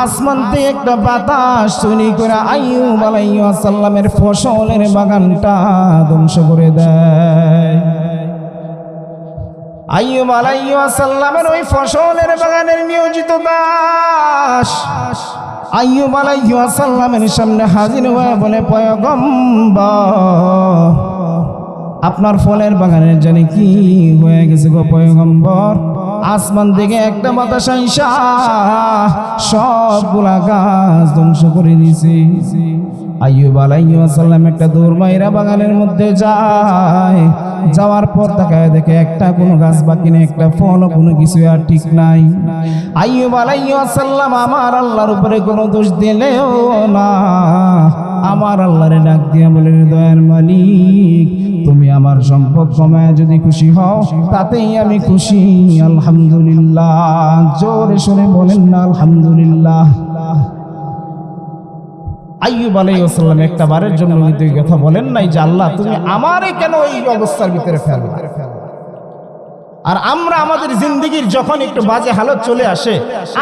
আসমান থেকে একটা বাতাস তৈরি করে আইয়ুব আলাইহিস সালামের ফসলের বাগানটা ধ্বংস করে দেয়। আইয়ুব আলাইহিস সালামের ওই ফসলের বাগানের নিয়োজিত দাস আইয়ুব আলাইহিস সালামের সামনে হাজির হয়ে বলে, পয়গম্বর, আপনার ফলের বাগানের জানি কি হয়ে গেছে গো পয়গম্বর? আসমান থেকে একটা বাতাস আইসা সবগুলা গাছ ধ্বংস করে দিছে। আইয়ুব আলাইহিস সালাম একটা দৌড় মাইরা বাগানের মধ্যে যায়। যাওয়ার পর তাকায় দেখে একটা কোনো গাছ বাকি নেই, একটা ফল কোনো কিছু আর ঠিক নাই। আইয়ুব আলাইহিস সালাম আমার আল্লাহর উপরে কোনো দোষ দিলেও না। আমার আল্লাহরে ডাক দিয়া বলে দয়ার মালিক আমার সম্পদ কমায় যদি খুশি হও, তাতেই আমি খুশি। আলহামদুলিল্লাহ। জোরে সরে বলেন না, আলহামদুলিল্লাহ। আইয়ুব আলাইহিসসালাম একটা বারের জন্য কিন্তু কথা বলেন নাই যে, আল্লাহ, তুমি আমারে কেন এই অবস্থার ভিতরে ফেলো আর আমরা আমাদের জিন্দগির যখন একটু বাজে হালত চলে আসে,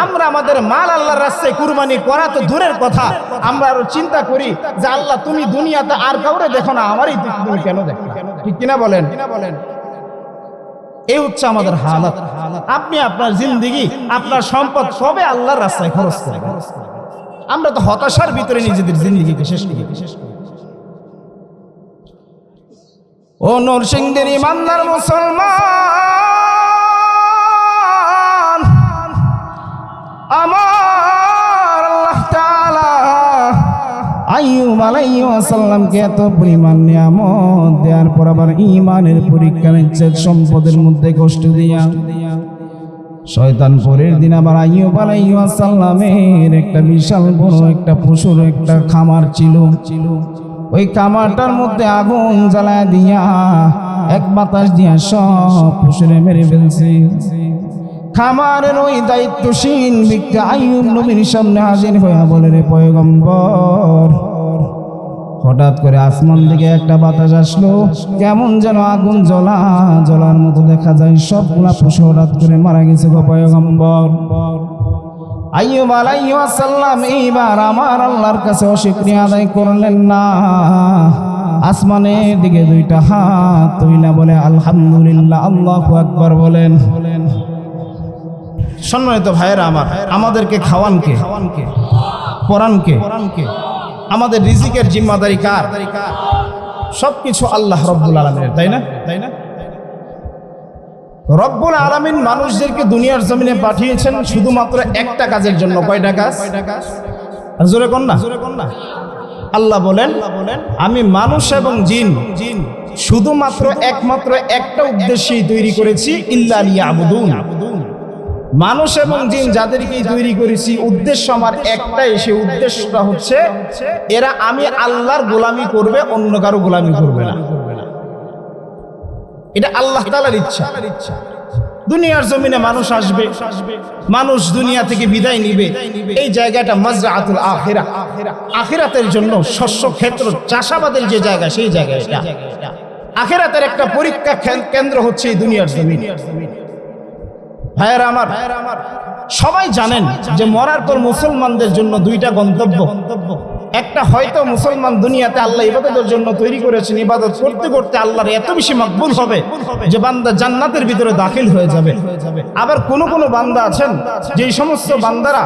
আমরা আমাদের মাল আল্লাহর রাস্তায় কুরবানি করা তো দূরের কথা। আমরা আরও চিন্তা করি যে, আল্লাহ, তুমি দুনিয়াতে আর কাউরে দেখো না, আমারই তুমি কেন দেখো? ঠিক কিনা বলেন? কিনা বলেন এই হচ্ছে আমাদের হালত। আপনি আপনার জিন্দিগি, আপনার সম্পদ সবে আল্লাহর রাস্তায় খরচ করেন আমরা তো হতাশার ভিতরে নিজেদের জিন্দগিকে শেষ করি। ও নরসিংদের ইমানদার মুসলমান! আইয়ুব সালামকে এত পরিমাণ নিয়ামত দেওয়ার পর আবার ঈমানের পরীক্ষা নিচ্ছে, সম্পদের মধ্যে কষ্ট দিয়া। শয়তান পরের দিন আবার আইয়ুব আলাইহিস সালামের একটা বিশাল বড় একটা পশুর একটা খামার ছিল। ওই খামারটার মধ্যে আগুন জ্বালায় দিয়া, এক বাতাস দিয়া সব পশুরে মেরে ফেলছে। খামারের ওই দায়িত্বশীল ব্যক্তি আইয়ুব নবীর সামনে হাজির হইয়া বলে, রে পয়গম্বর হঠাৎ করে আসমান থেকে একটা বাতাস আসলো। কেমন যেন আগুন জ্বলা, জ্বলার মতো দেখা যায় সবগুলা পশু হঠাৎ করে মারা গেছে গো পয়গম্বর। আইয়ুব আলাইহিস সালাম এইবার আমার আল্লাহর কাছে অস্বীকৃতি আদায় করলেন না। আসমানের দিকে দুইটা হাত তুইলা বলে আলহামদুলিল্লাহ, আল্লাহু আকবার বলেন। সম্মানিত ভাইয়েরা আমার, আমাদেরকে খাওয়ান কে পরান কে আমাদের রিজিকের জিম্মাদারি কার? সবকিছু আল্লাহ রব্বুল আলমিনের, তাই না? তাই না? রব্বুল আলামিন মানুষদেরকে দুনিয়ার জমিনে পাঠিয়েছেন শুধুমাত্র একটা কাজের জন্য। কয়টা কাজ? জোরে কন না জোরে কন না? আল্লাহ বলেন, আমি মানুষ এবং জিন জিন শুধুমাত্র একমাত্র একটা উদ্দেশ্যেই তৈরি করেছি, ইল্লা লিয়াবুদুন। মানুষ এবং জিন যাদেরকে তৈরি করেছি উদ্দেশ্য আমার একটাই সেই উদ্দেশ্যটা হচ্ছে এরা আমি আল্লাহর গোলামি করবে অন্য কারও গোলামি করবে না। এটা আল্লাহ তালার ইচ্ছা। দুনিয়ার জমিনে মানুষ আসবে মানুষ দুনিয়া থেকে বিদায় নিবে। এই জায়গাটা মজরা আতুল আখেরা। আখেরাতের জন্য শস্য ক্ষেত্র চাষাবাদের যে জায়গা সেই জায়গা এটা আখেরাতের একটা পরীক্ষা কেন্দ্র হচ্ছে এই দুনিয়ার জমিন। ভাইয়ারা আমার আমার সবাই জানেন যে মরার পর মুসলমানদের জন্য দুইটা গন্তব্য। একটা হয়তো মুসলমান দুনিয়াতে আল্লাহ ইবাদতের জন্য তৈরি করেছেন, ইবাদত করতে করতে আল্লাহর এত বেশি মকবুল হবে যে বান্দা জান্নাতের ভিতরে দাখিল হয়ে যাবে। আবার কোন কোন বান্দা আছেন যে সমস্ত বান্দারা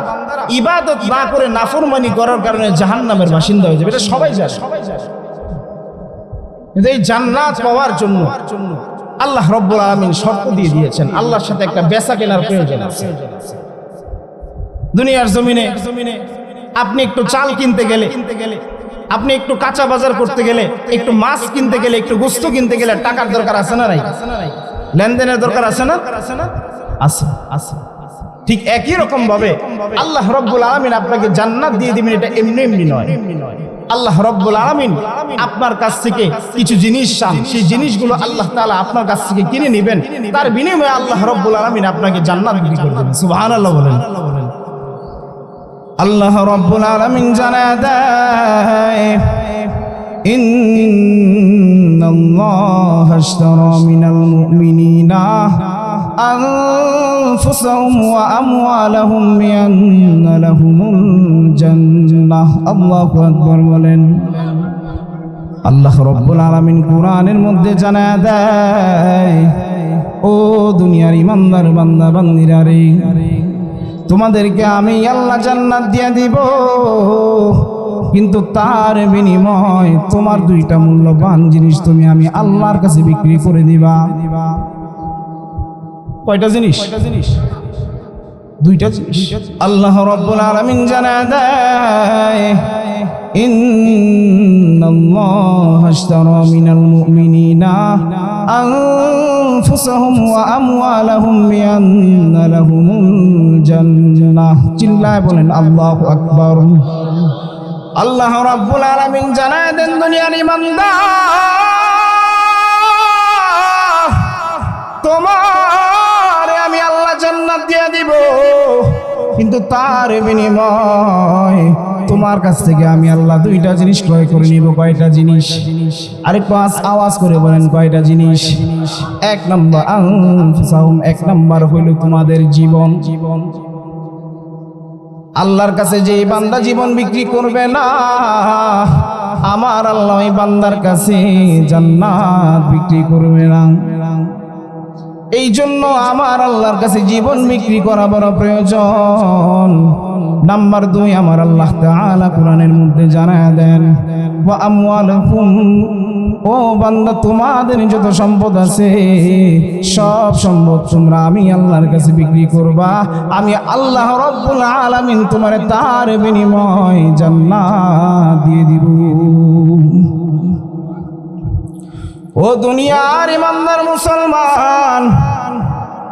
ইবাদত না করে নাফরমানি করার কারণে জাহান্নামের বাসিন্দা হয়ে যাবে। এটা সবাই জানে। কিন্তু এই জান্নাত পাওয়ার জন্য আল্লাহ রব্বুল আলমিন শর্ত দিয়ে দিয়েছেন আল্লাহর সাথে একটা বেচা কেনার প্রয়োজন আছে। দুনিয়ার জমিনে আপনি একটু চাল কিনতে গেলে কিনতে গেলে আপনি একটু কাঁচা বাজার করতে গেলে একটু মাছ কিনতে গেলে একটু গোস্ত কিনতে গেলে টাকার দরকার আছে না নাই? লেনদেনের দরকার আছে না? আছে আছে ঠিক একই রকম ভাবে আল্লাহ রব্বুল আলমিন আপনাকে জান্নাত দিয়ে দিবেন এটা এমনি এমনি নয়। আল্লাহ রব্বুল আলমিন আপনার কাছ থেকে কিছু জিনিস চান সেই জিনিসগুলো আল্লাহ তাআলা আপনার কাছ থেকে কিনে নেবেন তার বিনিময়ে আল্লাহ রব্বুল আলমিন আপনাকে জান্নাত বিক্রি করে দেবেন সুবহানাল্লাহ বলেন আল্লাহ রব্বুল আলামিন জানা দেয় إن الله اشترى من المؤمنين أنفسهم وأموالهم بأن لهم জান্নাহ, আল্লাহু বলেন। আল্লাহ রব্বুল আলামিন কোরআনের মধ্যে জানা দেয়, ও দুনিয়ার ইমানদার বান্দা, বান্দিরা রে, তোমাদেরকে আমি আল্লাহ জান্নাত দিয়ে দিব। কিন্তু তার বিনিময় তোমার দুইটা মূল্যবান জিনিস তুমি আমি আল্লাহর কাছে বিক্রি করে দিবা। কয়টা জিনিস কয়টা জিনিস? দুইটা জিনিস আল্লাহ রব্বুল আলামিন জানা দেয় إن الله اشترى من المؤمنين أنفسهم وأموالهم بأن لهم الجنة চিল্লায় বলেন আল্লাহু আকবার আল্লাহ রাব্বুল আলামিন জানায় দেন দুনিয়ার ইমানদার তোমার কিন্তু তার বিনিময় তোমার কাছ থেকে আমি আল্লাহ দুইটা জিনিস ক্রয় করে নিব, কয়টা জিনিস? আরে পাঁচ আওয়াজ করে বলেন, কয়টা জিনিস? এক নম্বর এক নম্বর হইল তোমাদের জীবন। জীবন আল্লাহর কাছে যে বান্দা জীবন বিক্রি করবে না, আমার আল্লাহ বান্দার কাছে জান্নাত বিক্রি করবে না। এই জন্য আমার আল্লাহর কাছে জীবন বিক্রি করা বড় প্রয়োজন। নাম্বার দুই, আমার আল্লাহ তাআলা কোরআনের মধ্যে জানায় দেন ও বান্দা, তোমাদের যত সম্পদ আছে, সব সম্পদ তোমরা আমি আল্লাহর কাছে বিক্রি করবা। আমি আল্লাহ রব্বুল আলামিন তোমার তার বিনিময় জান্নাত দিয়ে দিব। ও দুনিয়ার ইমানদার মুসলমান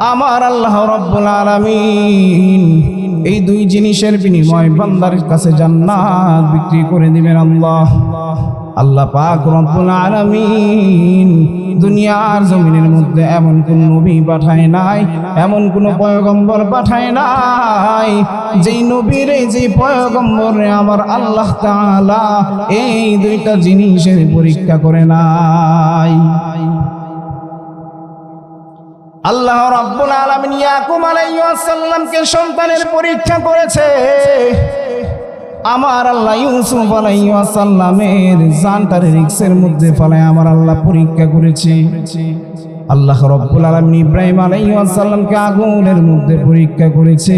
আমার আল্লাহ রব্বুল আলামিন এই দুই জিনিসের বিনিময় বান্দার কাছে জান্নাত বিক্রি করে দিবেন আল্লাহ। আল্লাহ পাক রব্বুল আলামিন দুনিয়ার জমিনের মধ্যে এমন কোন নবী পাঠায় নাই, এমন কোন পয়গম্বর পাঠায় নাই, যেই নবীর যেই পয়গম্বরে আমার আল্লাহ তাআলা এই দুইটা জিনিসের পরীক্ষা করে নাই। আল্লাহ রাব্বুল আলামিন ইয়াকুব আলাইহিস সালামকে সন্তানের পরীক্ষা করেছে। আমার আল্লাহ ইউসুফ আলাইহিস সালামের জানটার রিক্সের মধ্যে ফলায় আমার আল্লাহ পরীক্ষা করেছে। আল্লাহ রব্বুল আলামিন ইব্রাহিম আলাইহিস সালামকে আগুনের মধ্যে পরীক্ষা করেছে।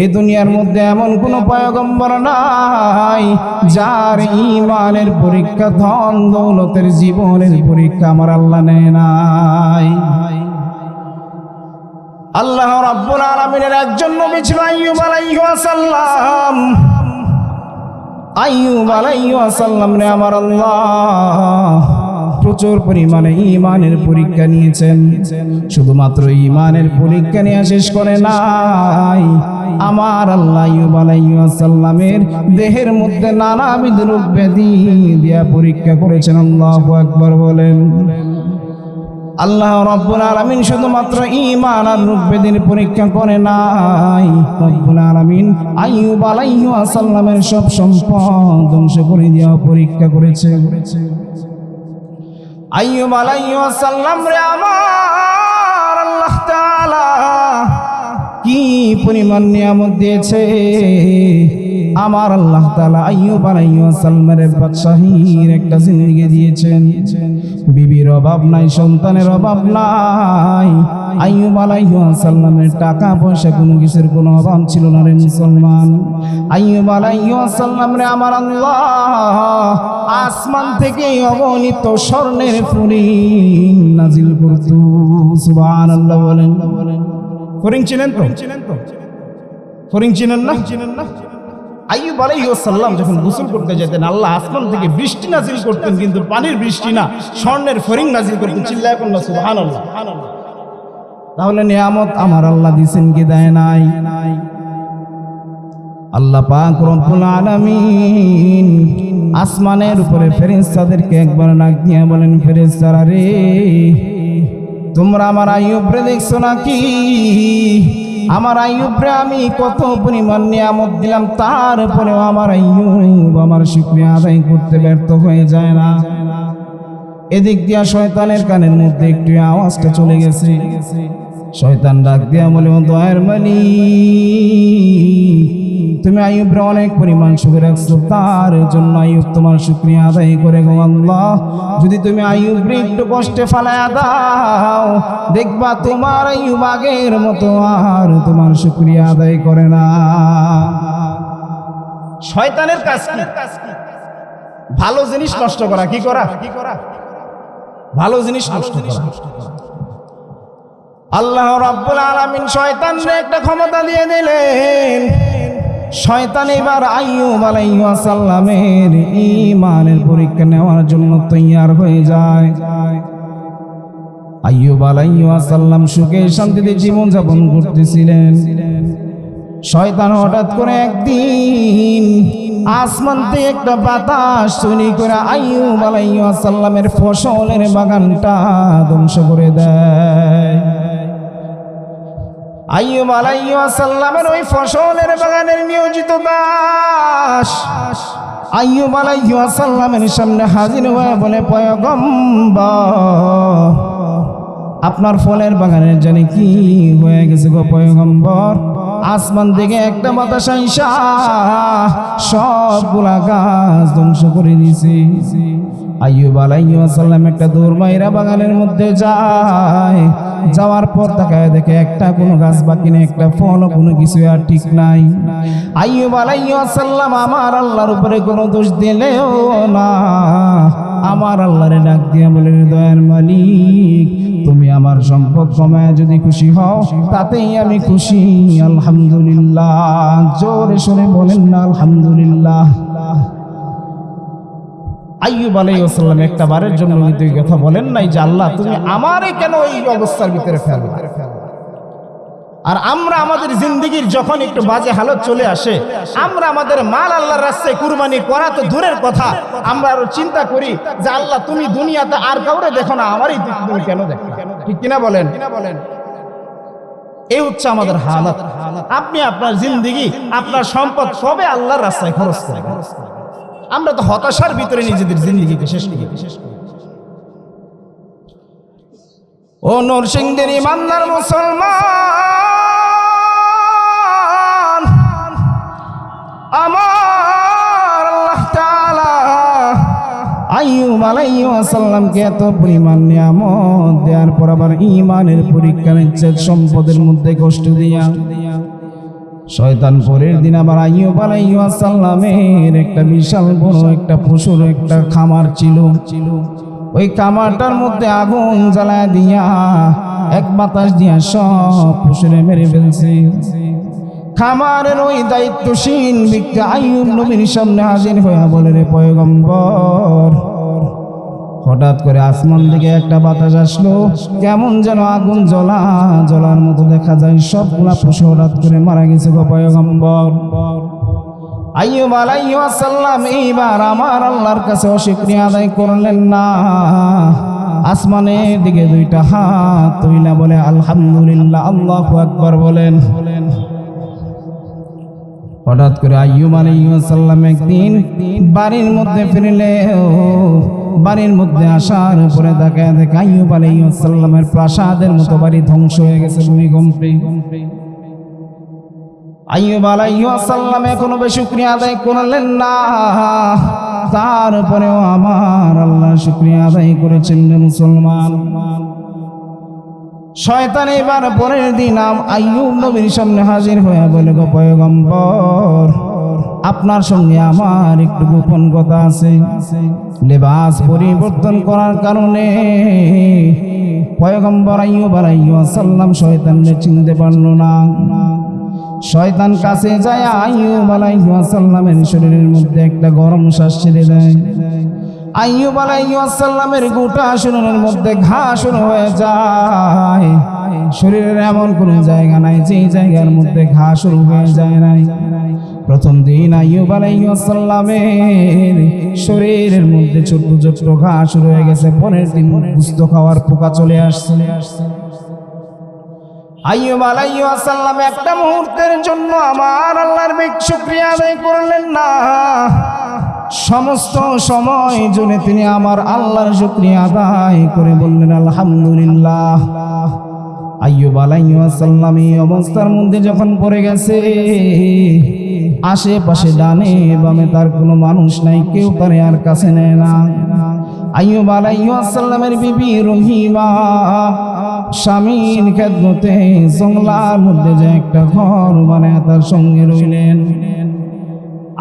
এই দুনিয়ার মধ্যে এমন কোন পয়গম্বর নাই, যার ইমানের পরীক্ষা ধন দৌলতের জীবনের পরীক্ষা আমার আল্লাহ নেয় নাই। আল্লাহ রাব্বুল আলামিনের একজন নবী ছিল আইয়ুব আলাইহিস সালাম আইয়ুব আলাইহিস সালাম রে আমার আল্লাহ। প্রচুর পরিমাণে ইমানের পরীক্ষা নিয়েছেন। শুধুমাত্র ইমানের পরীক্ষা নিয়ে শেষ করে নাই। আমার আল্লাহ আলাইহিস দেহের মধ্যে নানাবিধ রোগ ব্যাধি দিয়া পরীক্ষা করেছেন। আল্লাহ আকবার বলেন। আল্লাহ রব্বুল আলামিন শুধুমাত্র ঈমান আর রূপ পরীক্ষা করে নাই। রব্বুল আলামিন আইয়ুব আলাইহিস সালামের সব সম্পদ ধ্বংস করে দেওয়া পরীক্ষা করেছে করেছে আইয়ুব আলাইহিস সালাম রে আমার আল্লাহ তাআলা কি পরিমাণ নিয়ামত দিয়েছে? আমার আল্লাহ তাআলা আইয়ুব আলাইহিস সালামের বাদশাহীর একটা জিন্দেগি দিয়েছেন। বিবির অভাব নাই, সন্তানের অভাব নাই। আইয়ুব আলাইহিস সালামের টাকা পয়সা কোনো কিছুর কোনো অভাব ছিল না রে মুসলমান। আইয়ুব আলাইহিস সালাম রে আমার আল্লাহ আসমান থেকে অগণিত স্বর্ণের ফরিং নাজিল করত। সুবহানাল্লাহ বলেন। ফরিং চিনেন তো? ফরিং চিনেন না চিনেন না? আইয়ুব আলাইহিস সালাম যখন গোসল করতে যেতেন, আল্লাহ আসমান থেকে বৃষ্টি নাজিল করতেন, কিন্তু পানির বৃষ্টি না, স্বর্ণের ফরিং নাজিল করতেন। চিল্লায় কোন সুবহানাল্লাহ। তাহলে নিয়ামত আমার আল্লাহ দিছেন কি দেয় নাই? আল্লাহ পাক রব্বুল আলামিন আসমানের উপরে ফেরেশতাদেরকে একবার ডাক দিয়ে বলেন, ফেরেশতারা রে, তোমরা আমার আইয়ুবরে দেখছ নাকি? আমার আইয়ুবরে আমি কত পরিমাণ নিয়ামত দিলাম, তারপরেও আমার আইয়ুব আমার শুক্রিয়া আদায় করতে ব্যর্থ হয়ে যায় না। এদিক দিয়া শয়তানের কানের মধ্যে একটু আওয়াজটা চলে গেছে। শয়তান ডাক দিয়া বলে দয়ার দয়ের মালি তুমি আইয়ুবরে অনেক পরিমাণ সুখে রাখছো। তার জন্য আইয়ুব তোমার শুক্রিয়া আদায় করে গো আল্লাহ। যদি তুমি আইয়ুবরে একটু কষ্টে ফালায়া দাও, দেখবা তোমার আইয়ুব আগের মতো আর তোমার শুক্রিয়া আদায় করে না। শয়তানের কাজ কি? ভালো জিনিস নষ্ট করা, কি করা? কি করা ভালো জিনিস নষ্ট করা। আল্লাহ রাব্বুল আলামিন শয়তানকে একটা ক্ষমতা দিয়ে দিলেন। শয়তান এবার আইয়ুব আলাইহিস সালামের ঈমানের পরীক্ষা নেওয়ার জন্য তৈয়ার হয়ে যায়। আইয়ুব আলাইহিস সালাম সুখে শান্তিতে জীবন যাপন করতেছিলেন। শয়তান হঠাৎ করে একদিন আসমান থেকে একটা বাতাস তৈরি করে আইয়ুব আলাইহিস সালামের ফসলের বাগানটা ধ্বংস করে দেয়। আইয়ুব আলাইহিস সালামের ওই ফসলের বাগানের নিয়োজিত দাস আইয়ুব আলাইহিস সালামের সামনে হাজির হয়ে বলে, পয়গম্বর, আপনার ফলের বাগানের জানি কি হয়ে গেছে গো পয়গম্বর? আসমান থেকে একটা বাতাস সবগুলা গাছ ধ্বংস করে দিয়েছে। আইয়ুব আলাইহিস সালাম একটা দৌড় মাইরা বাগানের মধ্যে যায়। যাওয়ার পর তাকায় দেখে একটা কোনো গাছ বাকি নেই, একটা ফল কোনো কিছু আর ঠিক নাই। আইয়ুব আলাইহিস সালাম আমার আল্লাহর উপরে কোনো দোষ দিলেও না। আমার আল্লাহরে ডাক দিয়া বলে দয়ার মালিক, তুমি আমার সম্পদ কমায় যদি খুশি হও, তাতেই আমি খুশি। আলহামদুলিল্লাহ। জোরে সরে বলেন না, আলহামদুলিল্লাহ। আইয়ুব আলাইহিসসালাম একটা বারের জন্য কিন্তু কথা বলেন নাই যে, আল্লাহ, তুমি আমারে কেন এই অবস্থার ভিতরে ফেলো আর আমরা আমাদের জিন্দগির যখন একটু বাজে হালত চলে আসে, আমরা আমাদের মাল আল্লাহর রাস্তায় কুরবানি করা তো দূরের কথা। আমরা আরও চিন্তা করি যে, আল্লাহ, তুমি দুনিয়াতে আর কাউরে দেখো না, আমারই তুমি কেন দেখো? ঠিক কিনা বলেন? বলেন এই হচ্ছে আমাদের হালত। আপনি আপনার জিন্দগি, আপনার সম্পদ সবে আল্লাহর রাস্তায় খরচ করেন আমরা তো হতাশার ভিতরে নিজেদের জিন্দগিকে শেষ করি। ও নরসিংদের ইমানদার মুসলমান, আমার আলাইহিস সালামকে এত পরিমাণ নিয়ামত দেওয়ার পর আবার ঈমানের পরীক্ষা নিচ্ছে সম্পদের মধ্যে কষ্ট দিয়া শয়তান পরের দিন আবার আইয়ুব আলাইহিস সালামের একটা বিশাল বড় একটা পশুর একটা খামার ছিল। ওই খামারটার মধ্যে আগুন জ্বালায় দিয়া এক বাতাস দিয়া সব পশুরে মেরে ফেলছে। খামারের ওই দায়িত্বশীল ব্যক্তি আইয়ুব নবীর সামনে হাজির হইয়া বলে, রে পয়গম্বর হঠাৎ করে আসমান থেকে একটা বাতাস আসলো। কেমন যেন আগুন জ্বলা, জ্বলার মতো দেখা যায় সবগুলা পশু হঠাৎ করে মারা গেছে গো পয়গম্বর। আইয়ুব আলাইহিস সালাম এইবার আমার আল্লাহর কাছে অস্বীকৃতি আদায় করলেন না। আসমানের দিকে দুইটা হাত তুইলা বলে আলহামদুলিল্লাহ, আল্লাহু আকবার বলেন। হঠাৎ করে আইয়ুব আলাইহিস সালাম একদিন বাড়ির মধ্যে ফিরলে বাড়ির মধ্যে আসার উপরে তাকায় দেখে আইয়ুব আলাইহিস সালামের প্রাসাদের মতো বাড়ি ধ্বংস হয়ে গেছে ভূমিকম্পে। আইয়ুব আলাইহিসসালাম এখনও বেশি শুকরিয়া আদায় করলেন না। তারপরেও আমার আল্লাহ শুকরিয়া আদায় করেছেন মুসলমান। শয়তান এবার পরের দিন আইয়ুব নবীর সামনে হাজির হয়ে বলে গো পয়গম্বর আপনার সঙ্গে আমার একটু গোপন কথা আছে। লেবাস পরিবর্তন করার কারণে পয়গম্বর আইয়ুব আলাইহিসসালাম শয়তানকে চিনতে পারল না। শয়তান কাছে যায়, আইয়ুব আলাইহিসসালামের শরীরের মধ্যে একটা গরম শ্বাস ছেড়ে দেয়। আইয়ুব আলাইহিসসালামের গোটা শরীরের মধ্যে ঘা শুরু হয়ে যায়। শরীরের এমন কোনো জায়গা নাই যে জায়গার মধ্যে ঘা শুরু হয়ে যায় নাই। প্রথম দিন আইয়ুব আলাইহিসসালামের শরীরের মধ্যে ছোট ছোট ঘা শুরু হয়ে গেছে, পরের দিন গুস্ত খাওয়ার পোকা চলে আসছে। আইয়ুব আলাইহিসসালাম একটা মুহূর্তের জন্য আমার আল্লাহর বেগ শুকরিয়া আদায় করলেন না। সমস্ত সময় জুড়ে তিনি আমার আল্লাহর শুকরিয়া আদায় করে বললেন, আলহামদুলিল্লাহ। আইয়ুব আলাইহিসসালাম এই অবস্থার মধ্যে যখন পড়ে গেছে আশেপাশে ডানে বামে তার কোনো মানুষ নাই, কেউ তারে আর কাছে নেয় না। আইয়ুব আলাইহিসসালামের বিবি রহিমা, স্বামীর খেদমতে জংলার মধ্যে যে একটা ঘর বানায় তার সঙ্গে রইলেন।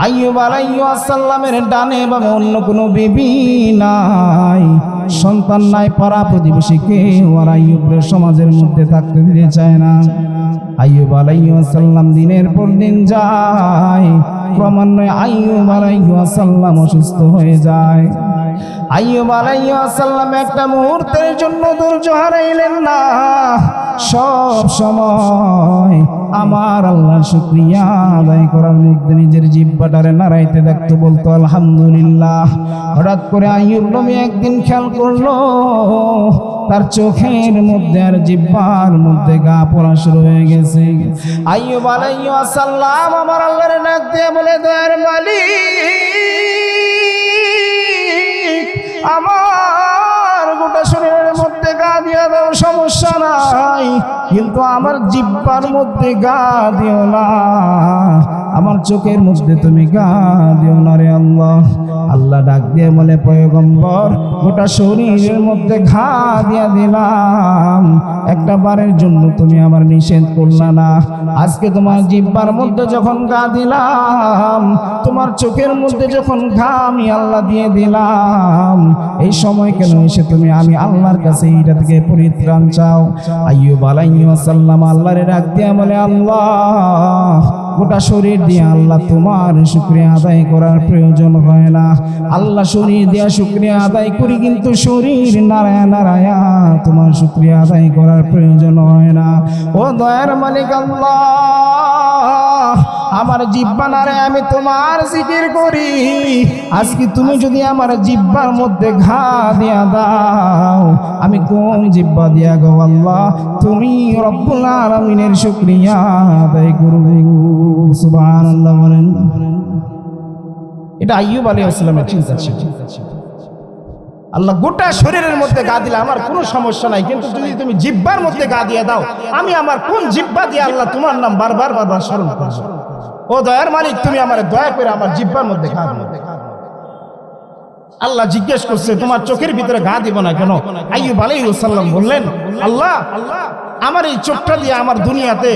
আইয়ুব আলাইহিসসালামের ডানে বামে অন্য কোনো বিবি নাই, সন্তান নাই, পাড়া প্রতিবেশী কেউ আর আইয়ুবের সমাজের মধ্যে থাকতে দিতে চায় না। আইয়ুব আলাইহিসসালাম দিনের পর দিন যায়। ক্রমান্বয়ে আইয়ুব আলাইহিসসালাম অসুস্থ হয়ে যায়। আইয়ুব আলাইহিসসালাম একটা মুহূর্তের জন্য ধৈর্য হারাইলেন না। সব সময় আমার আল্লাহ শুক্রিয়া আদায় করার মধ্যে নিজের জিব্বাটারে নাড়াইতে দেখতো বলতো, আলহামদুলিল্লাহ। হঠাৎ করে আইয়ুব নবী একদিন খেয়াল করল, তার চোখের মধ্যে আর জিব্বার মধ্যে গা পড়া শুরু হয়ে গেছে। আইয়ুব আলাইহিস আমার আল্লাহর ডাক দিয়ে বলে, দয়ার মালিক আমার গোটা শরীরের মধ্যে গা দিয়ে দাও সমস্যা নাই, কিন্তু আমার জিব্বার মধ্যে গা দিও না। আমার চোখের মধ্যে তুমি গা দিও না রে আল্লাহ। আল্লাহ ডাক দিয়ে বলে, পয়গম্বর, গোটা শরীরের মধ্যে ঘা দিয়া দিলাম। একটা বারের জন্য তুমি আমার নিষেধ করলা না। আজকে তোমার জিব্বার মধ্যে যখন গা দিলাম, তোমার চোখের মধ্যে যখন ঘা আমি আল্লাহ দিয়ে দিলাম, এই সময় কেন এসে তুমি আমি আল্লাহর কাছে এইটা থেকে পরিত্রাণ চাও? আইয়ুব আলাইহিসসালাম আল্লাহর ডাক দিয়া বলে, আল্লাহ গোটা শরীর দিয়ে আল্লাহ তোমার শুক্রিয়া আদায় করার প্রয়োজন হয় না। আল্লাহ শরীর দিয়া শুক্রিয়া আদায় করি কিন্তু শরীর নারায়ণ নারায়া তোমার শুক্রিয়া আদায় করার প্রয়োজন হয় না। ও দয়ার মালিক আল্লাহ! আমার জিব্বা নারে আমি তোমার জিকির করি। আজকে তুমি যদি আমার জিব্বার মধ্যে ঘা দিয়া দাও, আমি কোন জিব্বা দিয়া গো আল্লাহ? তুমি রব্বুল আলামিনের শুকরিয়া আদায় করব সুবহানাল্লাহ বলেন। এটা আইয়ুব আলাইহিস সালামের চিন্তা ছিল। আল্লাহ গোটা শরীরের মধ্যে গা দিলে আমার কোনো সমস্যা নাই, কিন্তু যদি তুমি জিব্বার মধ্যে গা দিয়ে দাও, আমি আমার কোন জিব্বা দিয়ে আল্লাহ তোমার নাম বারবার বারবার স্মরণ করব। ও দয়ার মালিক, তুমি আমার দয়া করে আমার জিব্বার মধ্যে আল্লাহ জিজ্ঞেস করছে, তোমার চোখের ভিতরে ঘা দিব না কেন? আইয়ুব আলাইহিস সালাম বললেন, আল্লাহ, আমার এই চোখটা দিয়ে আমার দুনিয়াতে,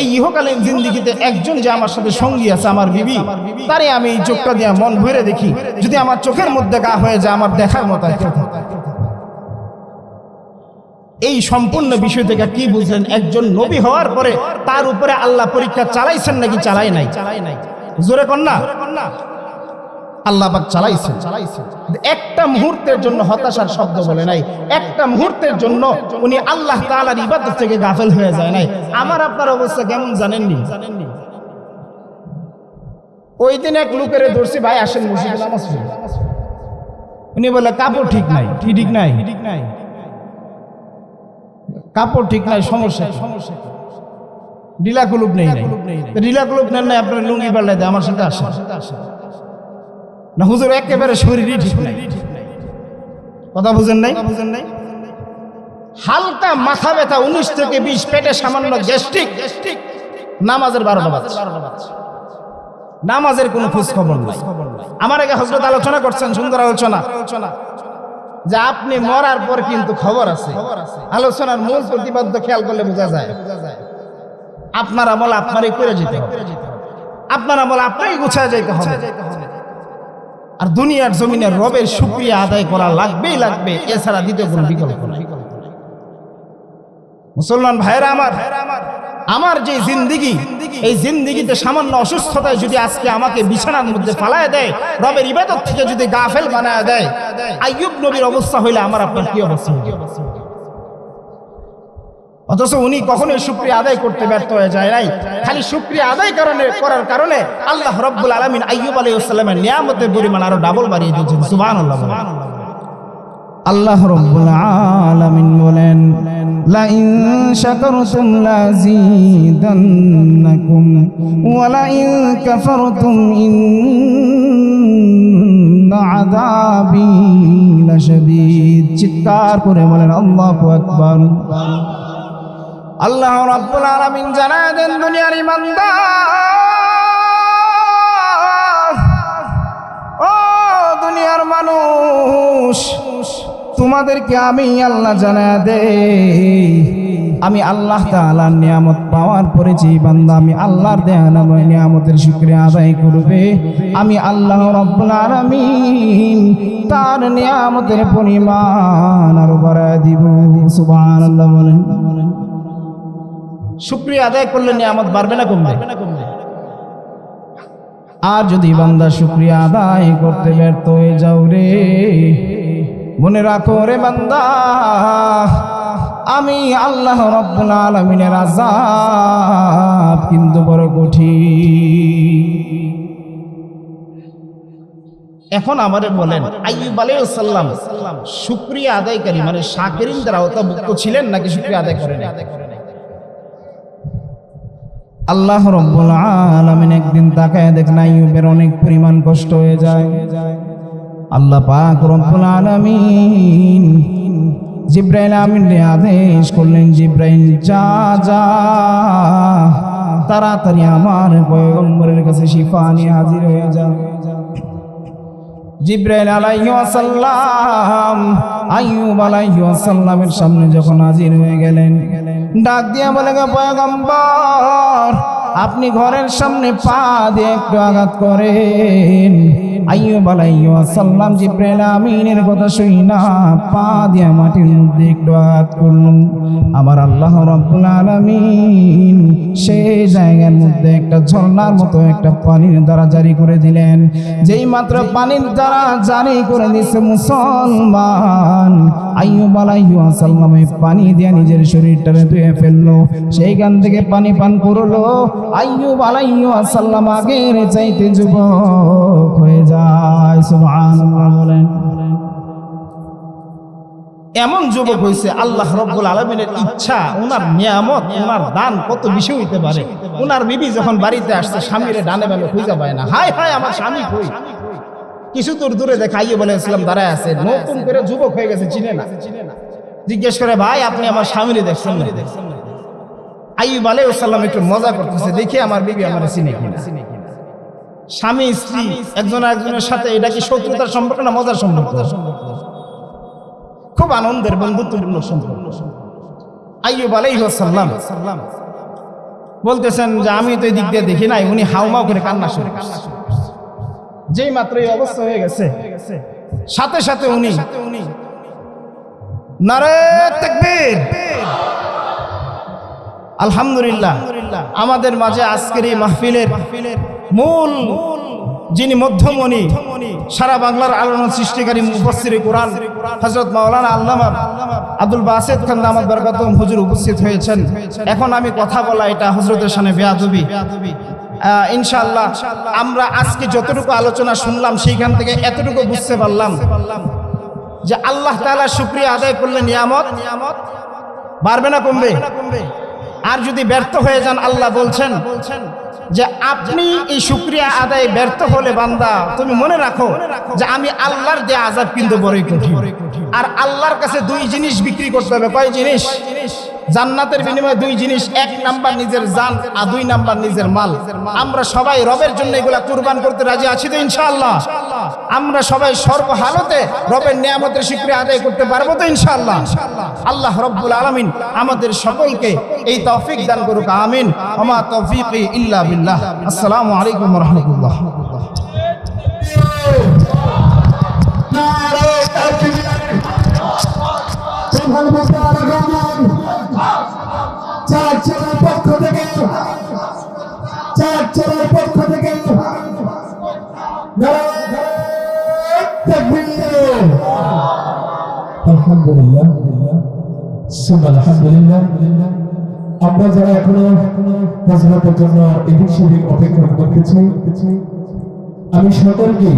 এই ইহকালীন জিন্দিগিতে একজন যে আমার সাথে সঙ্গী আছে, আমার বিবি, তারে আমি এই চোখটা দিয়ে মন ভরে দেখি। যদি আমার চোখের মধ্যে গা হয়ে যায়, আমার দেখার মতো। এই সম্পূর্ণ বিষয় থেকে কি বুঝলেন? একজন নবী হওয়ার পরে তার উপরে আল্লাহ পরীক্ষা চালাইছেন নাকি চালাই নাই? চালাই নাই জোরে কন্যা। আল্লাহ চালাইছেন। একটা মুহূর্তের জন্য হতাশার শব্দ বলে নাই। একটা মুহূর্তের জন্য উনি আল্লাহ তাআলার ইবাদত থেকে গাফেল হয়ে যায় নাই। আমার আপনার অবস্থা কেমন জানেননি? জানেননি ওই দিন এক লোকের ধরছি ভাই আসেন মসজিদে উনি বলে কাপড় ঠিক নাই ঠিক নাই ঠিক নাই? কাপড় ঠিক নাই, সমস্যা সমস্যা ডিলা কুলুপ নেই ডিলা কুলুপ নেন নাই, আপনার লুঙ্গি পাল্লাই দেয় আমার সাথে আসেন। না, হুজুর, একেবারে শরীরই ঠিক নাই। কথা বুঝেন নাই? বুঝেন নাই হালকা মাথা ব্যথা, উনিশ থেকে বিশ, পেটে সামান্য গ্যাস্ট্রিক। গ্যাস্ট্রিক নামাজের বারোটা বাজছে নামাজের কোনো খোঁজ খবর নাই। আমার আগে হজরত আলোচনা করছেন, সুন্দর আলোচনা। যে আপনি মরার পর কিন্তু খবর আছে। আলোচনার মূল প্রতিপাদ্য খেয়াল করলে বোঝা যায়। আপনার আমল আপনারই করে যেতে হবে। আপনার আমল আপনারই গুছায় যেতে হবে। আর দুনিয়ার জমিনের রবের শুক্রিয়া আদায় করা লাগবেই লাগবে, এছাড়া দ্বিতীয় কোনো বিকল্প নাই। মুসলমান ভাইরা আমার আমার যে জিন্দিগি, এই জিন্দিগিতে সামান্য অসুস্থতায় যদি আজকে আমাকে বিছানার মধ্যে ফালায় দেয়, রবের ইবাদত থেকে যদি গাফেল বানায় দেয়, আইয়ুব নবীর অবস্থা হইলে আমার আপনার কি অবস্থা অথচ উনি কখনোই শুক্রিয়া আদায় করতে ব্যর্থ হয়ে যায় নাই। খালি শুক্রিয়া আদায় কারণে, করার কারণে আল্লাহ রব্বুল আলমিন আইয়ুব আলাইসাল্লামের নিয়ামতের পরিমাণ আরও ডাবল বাড়িয়ে দিয়েছেন। সুবাহ আল্লাহ রব্বুল আলামিন বলেন শাকারতুম লাযীদান্নাকুম ওয়া লাইন কাফারতুম ইন্না আযাবি লাশাদীদ চিৎকার করে বলেন, আল্লাহু আকবার। আল্লাহ রাব্বুল আলামিন জানায় দেন, দুনিয়ার ইমানদার। ও দুনিয়ার মানুষ তোমাদেরকে আমি আল্লাহ জানা দে আমি আল্লাহ তাআলার নিয়ামত পাওয়ার পরে যে বান্দা আমি আল্লাহর দেয়ানাময় নিয়ামতের শুক্রিয়া আদায় করবে, আমি আল্লাহ রব্বুল আলামিন তার নিয়ামতের পরিমাণ আরও বাড়ায় দিব। সুবহানাল্লাহ বলেন। শুক্রিয়া আদায় করলে নিয়ামত বাড়বে না কমবে? আর যদি বান্দা শুক্রিয়া আদায় করতে ব্যর্থ হয়ে যাও রে মনে রাখো রে বান্দা, আমি আল্লাহ রব্বুল আলমিনের আজাব কিন্তু বড় কঠিন। এখন আমারে বলেন, আইয়ুব আলাইহিসসালাম শুকরিয়া আদায়কারী মানে শাকিরিন দ্বারা আওতাভুক্ত ছিলেন নাকি শুকরিয়া আদায় করেন আল্লাহ রব্বুল আলামিন একদিন তাকায় দেখেন আইয়ুবের অনেক পরিমাণ কষ্ট হয়ে যায়। আল্লাহ পাক রব্বুল আলামিন জিব্রাইল আমিনকে আদেশ করলেন, জিব্রাইল, যা যা, তাড়াতাড়ি আমার পয়গম্বরের কাছে শিফা নিয়ে হাজির হয়ে যা। জিব্রাইল আলাইহি ওয়াসাল্লাম, আইয়ুব আলাইহি ওয়াসাল্লামের সামনে যখন হাজির হয়ে গেলেন, ডাক দিয়ে বলে, গে পয়গম্বর, আপনি ঘরের সামনে পা দিয়ে একটু আঘাত করেন। আইয়ুব আলাইহি ওয়াসাল্লাম জিব্রাইল আমিনের কথা শুই না, পা দিয়ে মাটির মধ্যে একটু আঘাত করলাম। আমার আল্লাহ রাব্বুল আলামিন সেই জায়গার মধ্যে একটা ঝর্ণার মতো একটা পানির দ্বারা জারি করে দিলেন। যেই মাত্র পানির দ্বারা জারি করে দিছে মুসলমান আইয়ুব আলাইহিস সালাম এই পানি দিয়ে নিজের শরীরটারে ধুয়ে ফেলল। সেইখান থেকে পানি পান করল। আইয়ুব আলাইহিস সালাম আগের চাইতে যুবক। হয়ে যায়, সুবহানাল্লাহ বলেন। এমন যুবক হয়েছে আল্লাহ রব্বুল আলমিনের ইচ্ছা ওনার নিয়ামত ওনার দান কত বেশি হইতে পারে। ওনার বিবি যখন বাড়িতে আসছে, স্বামীরে ডানে বেলে খুঁজে পায় না। হাই হাই আমার স্বামী কই? কিছু দূর দূরে দেখাইয়ে বলে ইসলাম দাঁড়ায় আছে। নতুন করে যুবক হয়ে গেছে, চিনে না। জিজ্ঞেস করে, ভাই, আপনি আমার স্বামীরে দেখছেন না? আইব একটু মজা করতেছে, দেখে আমার বিবি আমার চিনে কিনা। স্বামী স্ত্রী একজন একজনের সাথে এটা কি শত্রুতার সম্পর্ক না মজার সম্পর্ক? খুব আনন্দের বন্ধুত্বপূর্ণ সম্পর্ক। আইয়ুব আলাইহাল্লাম বলতেছেন যে আমি তো এই দিক দিয়ে দেখি নাই। উনি হাউমাউ করে কান্না শুরু। যেই মাত্র এই অবস্থা হয়ে গেছে সাথে সাথে উনি নারে তাকবীর আলহামদুলিল্লাহ আমাদের মাঝে আজকের এই মাহফিলের মূল যিনি মধ্যমণি সারা বাংলার আলোড়ন সৃষ্টিকারী মুফাসসির কোরআন হযরত মাওলানা আল্লামা আব্দুল বাসেদ খান দামাত বরকাতুম হুজুর উপস্থিত হয়েছেন। এখন আমি কথা বলা এটা হযরতের সামনে বেয়াদবি। আহ, ইনশাআল্লাহ আমরা আজকে যতটুকু আলোচনা শুনলাম সেইখান থেকে এতটুকু বুঝতে পারলাম যে আল্লাহ তাআলা শুকরিয়া আদায় করলে নিয়ামত নিয়ামত বাড়বে না কমবে। আর যদি ব্যর্থ হয়ে যান, আল্লাহ বলছেন যে আপনি এই শুক্রিয়া আদায় ব্যর্থ হলে বান্দা, তুমি মনে রাখো যে আমি আল্লাহর যে আজাব কিন্তু বড়ই কঠিন। আর আল্লাহর কাছে দুই জিনিস বিক্রি করতে হবে। কয় জিনিস? জান্নাতের বিনিময়ে দুই জিনিস, এক নাম্বার নিজের জান আর দুই নাম্বার নিজের মাল। আমরা সবাই রবের জন্য এগুলা কুরবান করতে রাজি আছি তো ইনশাআল্লাহ। আমরা সবাই সর্বহালতে রবের নিয়ামতের শুকরিয়া আদায় করতে পারব তো ইনশাআল্লাহ। আল্লাহ রব্বুল আলামিন আমাদের সকলকে এই তৌফিক দান করুক, আমিন। আমা তৌফিকি ইল্লা বিল্লাহ। আসসালামু আলাইকুম রাহমাতুল্লাহ। রহমান চার চেরার পক্ষ থেকে। চার চেরার পক্ষ থেকে। আলহামদুলিল্লাহ আলহামদুলিল্লাহ। আমরা যারা এখনও ফজলতের জন্য এদিক সেদিক অপেক্ষা করতেছি, আমি সকলকে